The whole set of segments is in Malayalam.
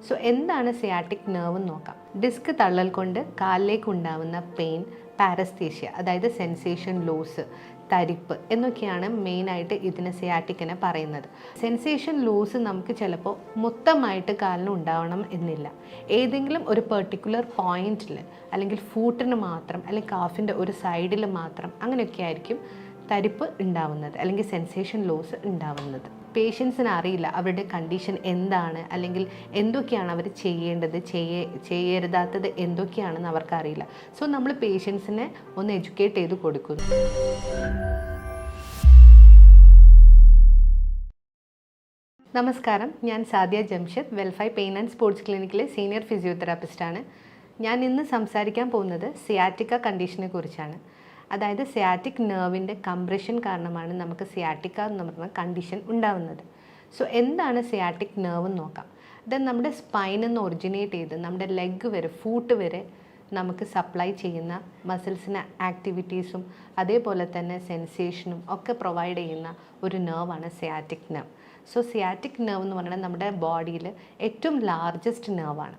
സോ എന്താണ് സിയാറ്റിക് നെർവ് എന്ന് നോക്കാം. ഡിസ്ക് തള്ളൽ കൊണ്ട് കാലിലേക്ക് ഉണ്ടാവുന്ന പെയിൻ പാരസ്തീഷ്യ അതായത് സെൻസേഷൻ ലോസ് തരിപ്പ് എന്നൊക്കെയാണ് മെയിനായിട്ട് ഇതിന് സിയാറ്റിക്കിനെ പറയുന്നത്. സെൻസേഷൻ ലൂസ് നമുക്ക് ചിലപ്പോൾ മൊത്തമായിട്ട് കാലിന് ഉണ്ടാവണം എന്നില്ല. ഏതെങ്കിലും ഒരു പെർട്ടിക്കുലർ പോയിന്റിൽ അല്ലെങ്കിൽ ഫൂട്ടിന് മാത്രം അല്ലെങ്കിൽ കാഫിന്റെ ഒരു സൈഡിൽ മാത്രം അങ്ങനെയൊക്കെ ആയിരിക്കും തരിപ്പ് ഉണ്ടാവുന്നത് അല്ലെങ്കിൽ സെൻസേഷൻ ലോസ് ഉണ്ടാവുന്നത്. പേഷ്യൻസിന് അറിയില്ല. അവരുടെ കണ്ടീഷൻ എന്താണ്? അല്ലെങ്കിൽ എന്തൊക്കെയാണ് അവർ ചെയ്യേണ്ടത്? ചെയ്യേ ചെയ്യരുതാത്തത് എന്തൊക്കെയാണെന്ന് അവർക്കറിയില്ല. സോ നമ്മൾ പേഷ്യൻസിനെ ഒന്ന് എഡ്യൂക്കേറ്റ് ചെയ്ത് കൊടുക്കുന്നു. നമസ്കാരം. ഞാൻ Sadiya Jamshad വെൽഫൈ pain and sports ക്ലിനിക്കിലെ സീനിയർ ഫിസിയോതെറാപ്പിസ്റ്റാണ് ഞാൻ ഇന്ന് സംസാരിക്കാൻ പോകുന്നത് സിയാറ്റിക്ക കണ്ടീഷനെ കുറിച്ചാണ്. അതായത് സിയാറ്റിക് നെർവിന്റെ കംപ്രഷൻ കാരണമാണ് നമുക്ക് സിയാറ്റിക്ക എന്ന് പറഞ്ഞ കണ്ടീഷൻ ഉണ്ടാവുന്നത്. സോ എന്താണ് സിയാറ്റിക് നെർവ് എന്ന് നോക്കാം. ദൻ നമ്മുടെ സ്പൈനിൽ നിന്ന് ഒറിജിനേറ്റ് ചെയ്ത് നമ്മുടെ ലെഗ് വരെ ഫൂട്ട് വരെ നമുക്ക് സപ്ലൈ ചെയ്യുന്ന മസിൽസിന് ആക്ടിവിറ്റീസും അതേപോലെ തന്നെ സെൻസേഷനും ഒക്കെ പ്രൊവൈഡ് ചെയ്യുന്ന ഒരു നെർവാണ് sciatic nerve so sciatic nerve എന്ന് പറഞ്ഞാൽ നമ്മുടെ ബോഡിയിൽ ഏറ്റവും ലാർജസ്റ്റ് നെർവാണ്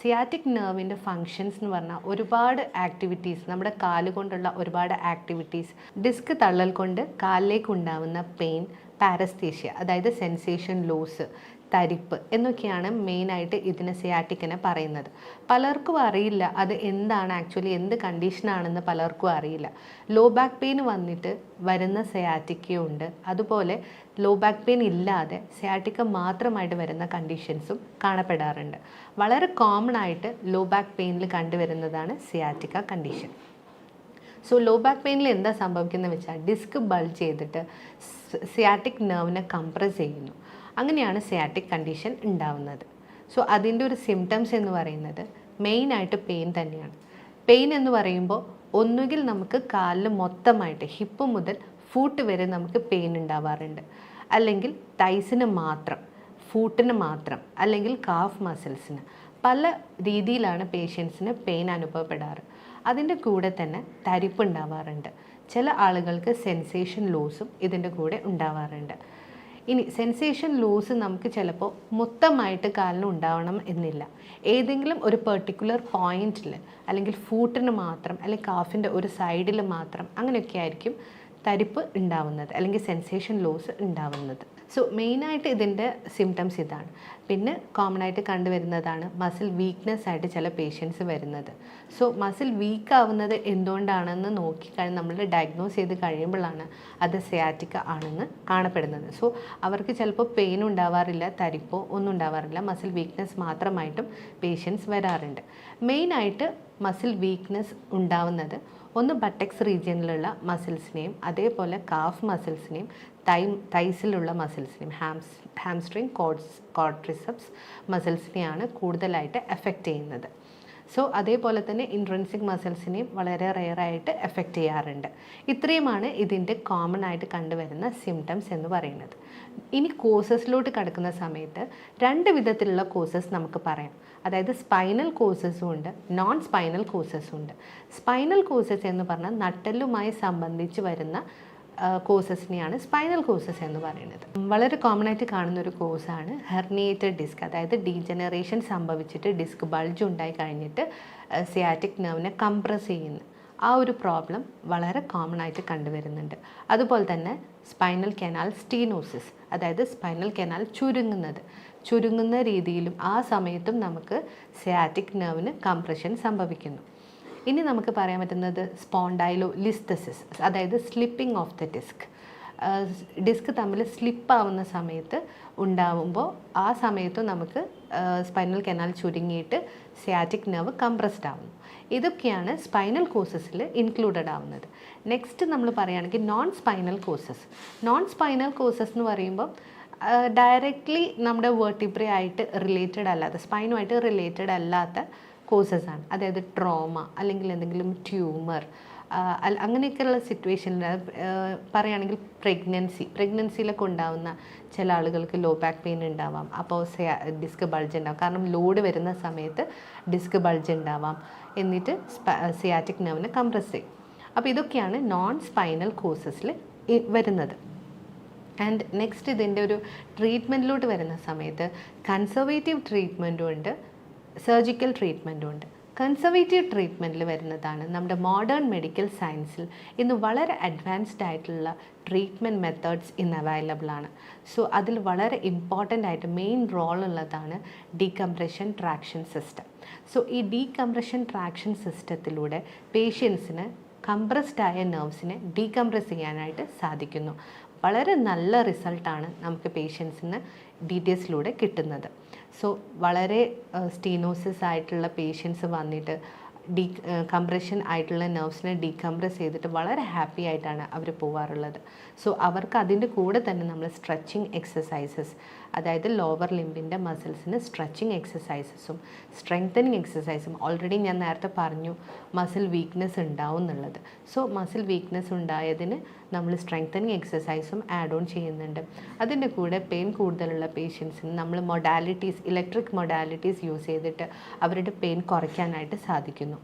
സിയാറ്റിക് നെർവിന്റെ ഫങ്ഷൻസ് എന്ന് പറഞ്ഞാൽ ഒരുപാട് ആക്ടിവിറ്റീസ് നമ്മുടെ കാൽ കൊണ്ടുള്ള ഒരുപാട് ആക്ടിവിറ്റീസ് ഡിസ്ക് തള്ളൽ കൊണ്ട് കാലിലേക്ക് ഉണ്ടാവുന്ന പെയിൻ പാരസ്തീഷ്യ അതായത് സെൻസേഷൻ ലോസ് തരിപ്പ് എന്നൊക്കെയാണ് മെയിനായിട്ട് ഇതിനെ സിയാറ്റിക്കിനെ പറയുന്നത്. പലർക്കും അറിയില്ല അത് എന്താണ് ആക്ച്വലി എന്ത് കണ്ടീഷനാണെന്ന് പലർക്കും അറിയില്ല. ലോ ബാക്ക് പെയിൻ വന്നിട്ട് വരുന്ന സിയാറ്റിക്കയുണ്ട് അതുപോലെ ലോ ബാക്ക് പെയിൻ ഇല്ലാതെ സിയാറ്റിക്ക മാത്രമായിട്ട് വരുന്ന കണ്ടീഷൻസും കാണപ്പെടാറുണ്ട്. വളരെ കോമൺ ആയിട്ട് ലോ ബാക്ക് പെയിനിൽ കണ്ടുവരുന്നതാണ് sciatica condition so low back പെയിനിൽ എന്താ സംഭവിക്കുന്നത് വെച്ചാൽ ഡിസ്ക് ബൾജ് ചെയ്തിട്ട് സിയാറ്റിക് നെർവിനെ കംപ്രസ് ചെയ്യുന്നു. അങ്ങനെയാണ് സിയാറ്റിക് കണ്ടീഷൻ ഉണ്ടാവുന്നത്. സോ അതിന്റെ ഒരു സിംറ്റംസ് എന്ന് പറയുന്നത് മെയിനായിട്ട് പെയിൻ തന്നെയാണ്. പെയിൻ എന്ന് പറയുമ്പോൾ ഒന്നുകിൽ നമുക്ക് കാലിൽ മൊത്തമായിട്ട് ഹിപ്പ് മുതൽ ഫൂട്ട് വരെ നമുക്ക് പെയിൻ ഉണ്ടാവാറുണ്ട്. അല്ലെങ്കിൽ തൈസിന് മാത്രം ഫൂട്ടിന് മാത്രം അല്ലെങ്കിൽ കാഫ് മസിൽസിന് പല രീതിയിലാണ് പേഷ്യൻസിന് പെയിൻ അനുഭവപ്പെടാറ്. അതിന്റെ കൂടെ തന്നെ തരിപ്പ് ഉണ്ടാവാറുണ്ട്. ചില ആളുകൾക്ക് സെൻസേഷൻ ലോസും ഇതിന്റെ കൂടെ ഉണ്ടാവാറുണ്ട്. ഇനി സെൻസേഷൻ ലൂസ് നമുക്ക് ചിലപ്പോൾ മൊത്തമായിട്ട് കാലിന് ഉണ്ടാവണം എന്നില്ല. ഏതെങ്കിലും ഒരു പെർട്ടിക്കുലർ പോയിന്റിൽ അല്ലെങ്കിൽ ഫൂട്ടിന് മാത്രം അല്ലെങ്കിൽ കാഫിന്റെ ഒരു സൈഡിൽ മാത്രം അങ്ങനെയൊക്കെ ആയിരിക്കും തരിപ്പ് ഉണ്ടാവുന്നത് അല്ലെങ്കിൽ സെൻസേഷൻ ലോസ് ഉണ്ടാവുന്നത്. സോ മെയിനായിട്ട് ഇതിന്റെ സിംറ്റംസ് ഇതാണ്. പിന്നെ കോമൺ ആയിട്ട് കണ്ടുവരുന്നതാണ് മസിൽ വീക്ക്നെസ് ആയിട്ട് ചില പേഷ്യൻസ് വരുന്നത്. സോ മസിൽ വീക്ക് ആവുന്നത് എന്തുകൊണ്ടാണെന്ന് നോക്കി കഴിഞ്ഞ് നമ്മൾ ഡയഗ്നോസ് ചെയ്ത് കഴിയുമ്പോഴാണ് അത് സിയാറ്റിക്ക ആണെന്ന് കാണപ്പെടുന്നത്. സോ അവർക്ക് ചിലപ്പോൾ പെയിൻ ഉണ്ടാവാറില്ല തരിപ്പോ ഒന്നും ഉണ്ടാവാറില്ല. മസിൽ വീക്ക്നെസ് മാത്രമായിട്ടും പേഷ്യൻസ് വരാറുണ്ട്. മെയിനായിട്ട് മസിൽ വീക്ക്നെസ് ഉണ്ടാവുന്നത് ഒന്ന് ബട്ടക്സ് റീജിയനിലുള്ള മസിൽസിനെയും അതേപോലെ കാഫ് മസിൽസിനെയും തൈ തൈസിലുള്ള മസിൽസിനെയും ഹാംസ് ഹാംസ്ട്രിങ് കോഡ്സ് കോഡ്രിസപ്സ് മസിൽസിനെയാണ് കൂടുതലായിട്ട് എഫക്റ്റ് ചെയ്യുന്നത്. സോ അതേപോലെ തന്നെ ഇൻട്രൻസിക് മസിൽസിനെയും വളരെ റെയറായിട്ട് എഫക്റ്റ് ചെയ്യാറുണ്ട്. ഇത്രയുമാണ് ഇതിന്റെ കോമൺ ആയിട്ട് കണ്ടുവരുന്ന സിംറ്റംസ് എന്ന് പറയുന്നത്. ഇനി കോസസിലോട്ട് കടക്കുന്ന സമയത്ത് രണ്ട് വിധത്തിലുള്ള കോസസ് നമുക്ക് പറയാം. അതായത് സ്പൈനൽ കോസസും ഉണ്ട് നോൺ സ്പൈനൽ കോസസും ഉണ്ട്. സ്പൈനൽ കോസസ് എന്ന് പറഞ്ഞാൽ നട്ടെല്ലുമായി സംബന്ധിച്ച് വരുന്ന കോസസിനെയാണ് സ്പൈനൽ കോസസ് എന്ന് പറയുന്നത്. വളരെ കോമൺ ആയിട്ട് കാണുന്ന ഒരു കോസാണ് ഹെർണിയേറ്റഡ് ഡിസ്ക് അതായത് ഡീജനറേഷൻ സംഭവിച്ചിട്ട് ഡിസ്ക് ബൾജ് ഉണ്ടായി കഴിഞ്ഞിട്ട് സിയാറ്റിക് നെർവിനെ കംപ്രസ് ചെയ്യുന്നു ആ ഒരു പ്രോബ്ലം വളരെ കോമൺ ആയിട്ട് കണ്ടുവരുന്നുണ്ട്. അതുപോലെ തന്നെ സ്പൈനൽ കനാൽ സ്റ്റീനോസിസ് അതായത് സ്പൈനൽ കനാൽ ചുരുങ്ങുന്നത്. ചുരുങ്ങുന്ന രീതിയിലും ആ സമയത്തും നമുക്ക് സിയാറ്റിക് നെർവിന് കംപ്രഷൻ സംഭവിക്കുന്നു. ഇനി നമുക്ക് പറയാൻ പറ്റുന്നത് സ്പോണ്ടൈലോ ലിസ്തസിസ് അതായത് slipping of the disc disc തമ്മിൽ സ്ലിപ്പ് ആവുന്ന സമയത്ത് ഉണ്ടാവുമ്പോൾ ആ സമയത്ത് നമുക്ക് സ്പൈനൽ കനാൽ ചുരുങ്ങിയിട്ട് സിയാറ്റിക് നെർവ് കംപ്രസ്ഡ് ആവുന്നു. ഇതൊക്കെയാണ് സ്പൈനൽ കോസസിൽ ഇൻക്ലൂഡഡ് ആവുന്നത്. നെക്സ്റ്റ് നമ്മൾ പറയുകയാണെങ്കിൽ non spinal causes non spinal causes എന്ന് പറയുമ്പോൾ ഡയറക്റ്റ്ലി നമ്മുടെ വേർട്ടിബ്രേ ആയിട്ട് റിലേറ്റഡ് അല്ലാത്ത സ്പൈനുമായിട്ട് റിലേറ്റഡ് അല്ലാത്ത കോസസ് ആണ് അതായത് ട്രോമ അല്ലെങ്കിൽ എന്തെങ്കിലും ട്യൂമർ അങ്ങനെയൊക്കെയുള്ള സിറ്റുവേഷനിൽ പറയുകയാണെങ്കിൽ പ്രഗ്നൻസി പ്രഗ്നൻസിയിലൊക്കെ ഉണ്ടാവുന്ന ചില ആളുകൾക്ക് ലോ ബാക്ക് പെയിൻ ഉണ്ടാവാം. അപ്പോൾ ഡിസ്ക് ബൾജ് ഉണ്ടാവും. കാരണം ലോഡ് വരുന്ന സമയത്ത് ഡിസ്ക് ബൾജ് ഉണ്ടാവാം. എന്നിട്ട് സിയാറ്റിക് നെർവിനെ കംപ്രസ് ചെയ്യും. അപ്പോൾ ഇതൊക്കെയാണ് നോൺ സ്പൈനൽ കോസസിൽ വരുന്നത്. ആൻഡ് നെക്സ്റ്റ് ഇതിന്റെ ഒരു ട്രീറ്റ്മെന്റിലോട്ട് വരുന്ന സമയത്ത് കൺസർവേറ്റീവ് ട്രീറ്റ്മെന്റും ഉണ്ട്. സർജിക്കൽ ട്രീറ്റ്മെന്റും ഉണ്ട്. കൺസർവേറ്റീവ് ട്രീറ്റ്മെന്റിൽ വരുന്നതാണ് നമ്മുടെ മോഡേൺ മെഡിക്കൽ സയൻസിൽ ഇന്ന് വളരെ അഡ്വാൻസ്ഡ് ആയിട്ടുള്ള ട്രീറ്റ്മെന്റ് മെത്തേഡ്സ് ഇന്ന് അവൈലബിൾ ആണ്. സോ അതിൽ വളരെ ഇമ്പോർട്ടന്റ് ആയിട്ട് മെയിൻ റോൾ ഉള്ളതാണ് ഡീകംപ്രഷൻ ട്രാക്ഷൻ സിസ്റ്റം സോ ഈ ഡീകംപ്രഷൻ ട്രാക്ഷൻ സിസ്റ്റത്തിലൂടെ പേഷ്യൻസിന് കംപ്രസ്ഡ് ആയ നെർവ്സിനെ ഡീകംപ്രസ് ചെയ്യാനായിട്ട് സാധിക്കുന്നു. വളരെ നല്ല റിസൾട്ടാണ് നമുക്ക് പേഷ്യൻസിന് ഡീറ്റെയിൽസിലൂടെ കിട്ടുന്നത്. സോ വളരെ സ്റ്റീനോസിസ് ആയിട്ടുള്ള പേഷ്യൻസ് വന്നിട്ട് ഡീ കംപ്രഷൻ ആയിട്ടുള്ള നെർവ്സിനെ ഡീകംപ്രസ് ചെയ്തിട്ട് വളരെ ഹാപ്പി ആയിട്ടാണ് അവർ പോവാറുള്ളത്. സോ അവർക്ക് അതിന്റെ കൂടെ തന്നെ നമ്മൾ സ്ട്രെച്ചിങ് എക്സസൈസസ് അതായത് ലോവർ ലിംബിന്റെ മസിൽസിന് സ്ട്രെച്ചിങ് എക്സസൈസസും സ്ട്രെങ്തനിങ് എക്സസൈസും ഓൾറെഡി ഞാൻ നേരത്തെ പറഞ്ഞു മസിൽ വീക്ക്നെസ് ഉണ്ടാവും എന്നുള്ളത്. സോ മസിൽ വീക്ക്നെസ് ഉണ്ടായതിന് നമ്മൾ സ്ട്രെങ്തനിങ് എക്സസൈസും ആഡ് ഓൺ ചെയ്യുന്നുണ്ട്. അതിന്റെ കൂടെ പെയിൻ കൂടുതലുള്ള പേഷ്യൻസിന് നമ്മൾ മൊഡാലിറ്റീസ് ഇലക്ട്രിക് മൊഡാലിറ്റീസ് യൂസ് ചെയ്തിട്ട് അവരുടെ പെയിൻ കുറയ്ക്കാനായിട്ട് സാധിക്കുന്നു.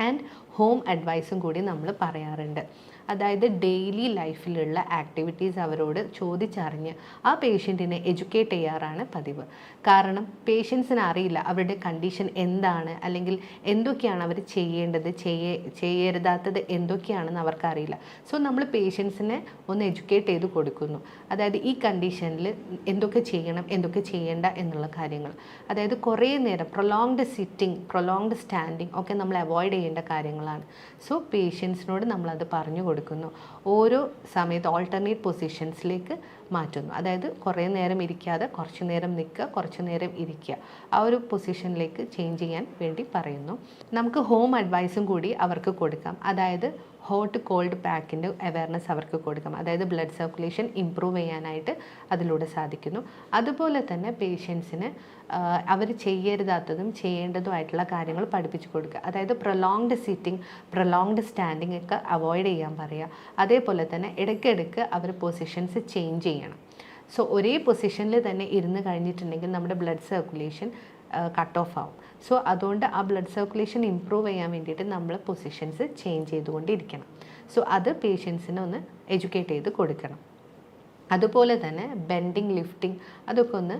ആൻഡ് ഹോം അഡ്വൈസും കൂടി നമ്മൾ പറയാറുണ്ട്. അതായത് ഡെയിലി ലൈഫിലുള്ള ആക്ടിവിറ്റീസ് അവരോട് ചോദിച്ചറിഞ്ഞ് ആ പേഷ്യന്റിനെ എഡ്യൂക്കേറ്റ് ചെയ്യാറാണ് പതിവ്. കാരണം പേഷ്യൻസിന് അറിയില്ല അവരുടെ കണ്ടീഷൻ എന്താണ് അല്ലെങ്കിൽ എന്തൊക്കെയാണ് അവർ ചെയ്യേണ്ടത് ചെയ്യ ചെയ്യരുതാത്തത് എന്തൊക്കെയാണെന്ന് അവർക്കറിയില്ല. സോ നമ്മൾ പേഷ്യൻസിനെ ഒന്ന് എഡ്യൂക്കേറ്റ് ചെയ്ത് കൊടുക്കുന്നു. അതായത് ഈ കണ്ടീഷനിൽ എന്തൊക്കെ ചെയ്യണം എന്തൊക്കെ ചെയ്യേണ്ട എന്നുള്ള കാര്യങ്ങൾ. അതായത് കുറേ നേരം പ്രൊലോങ്ഡ് സിറ്റിംഗ് പ്രൊലോങ്ഡ് സ്റ്റാൻഡിങ് ഒക്കെ നമ്മൾ അവോയ്ഡ് ചെയ്യേണ്ട കാര്യങ്ങളാണ്. സോ പേഷ്യൻസിനോട് നമ്മളത് പറഞ്ഞു കൊടുക്കുന്നു. ഓരോ സമയത്ത് ഓൾട്ടർനേറ്റ് പൊസിഷൻസിലേക്ക് മാറ്റുന്നു. അതായത് കുറേ നേരം ഇരിക്കാതെ കുറച്ച് നേരം നിൽക്കുക കുറച്ച് നേരം ഇരിക്കുക. ആ ഒരു പൊസിഷനിലേക്ക് ചേഞ്ച് ചെയ്യാൻ വേണ്ടി പറയുന്നു. നമുക്ക് ഹോം അഡ്വൈസും കൂടി അവർക്ക് കൊടുക്കാം. അതായത് ഹോട്ട് കോൾഡ് പാക്കിന്റെ അവയർനെസ് അവർക്ക് കൊടുക്കാം. അതായത് ബ്ലഡ് സർക്കുലേഷൻ ഇമ്പ്രൂവ് ചെയ്യാനായിട്ട് അതിലൂടെ സാധിക്കുന്നു. അതുപോലെ തന്നെ പേഷ്യൻസിന് അവർ ചെയ്യരുതാത്തതും ചെയ്യേണ്ടതുമായിട്ടുള്ള കാര്യങ്ങൾ പഠിപ്പിച്ചു കൊടുക്കുക. അതായത് പ്രൊലോങ്ഡ് സിറ്റിംഗ് പ്രൊലോങ്ഡ് സ്റ്റാൻഡിംഗ് ഒക്കെ അവോയ്ഡ് ചെയ്യാൻ പറയുക. അതേപോലെ തന്നെ ഇടയ്ക്കിടയ്ക്ക് അവർ പൊസിഷൻസ് ചേഞ്ച് ചെയ്യണം. സോ ഒരേ പൊസിഷനിൽ തന്നെ ഇരുന്ന് കഴിഞ്ഞിട്ടുണ്ടെങ്കിൽ നമ്മുടെ ബ്ലഡ് സർക്കുലേഷൻ കട്ട് ഓഫ് ആവും. സോ അതുകൊണ്ട് ആ ബ്ലഡ് സർക്കുലേഷൻ ഇമ്പ്രൂവ് ചെയ്യാൻ വേണ്ടിയിട്ട് നമ്മൾ പൊസിഷൻസ് ചേഞ്ച് ചെയ്തുകൊണ്ടിരിക്കണം. സോ അത് പേഷ്യൻസിനെ ഒന്ന് എഡ്യൂക്കേറ്റ് ചെയ്ത് കൊടുക്കണം. അതുപോലെ തന്നെ ബെൻഡിങ് ലിഫ്റ്റിംഗ് അതൊക്കെ ഒന്ന്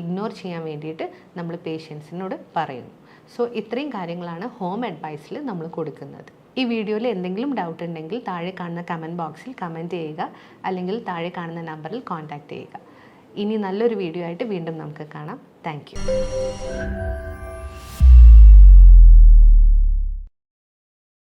ഇഗ്നോർ ചെയ്യാൻ വേണ്ടിയിട്ട് നമ്മൾ പേഷ്യൻസിനോട് പറയുന്നു. സോ ഇത്രയും കാര്യങ്ങളാണ് ഹോം അഡ്വൈസിൽ നമ്മൾ കൊടുക്കുന്നത്. ഈ വീഡിയോയിൽ എന്തെങ്കിലും ഡൗട്ട് ഉണ്ടെങ്കിൽ താഴെ കാണുന്ന കമന്റ് ബോക്സിൽ കമന്റ് ചെയ്യുക. അല്ലെങ്കിൽ താഴെ കാണുന്ന നമ്പറിൽ കോൺടാക്റ്റ് ചെയ്യുക. ഇനി നല്ലൊരു വീഡിയോ ആയിട്ട് വീണ്ടും നമുക്ക് കാണാം. താങ്ക്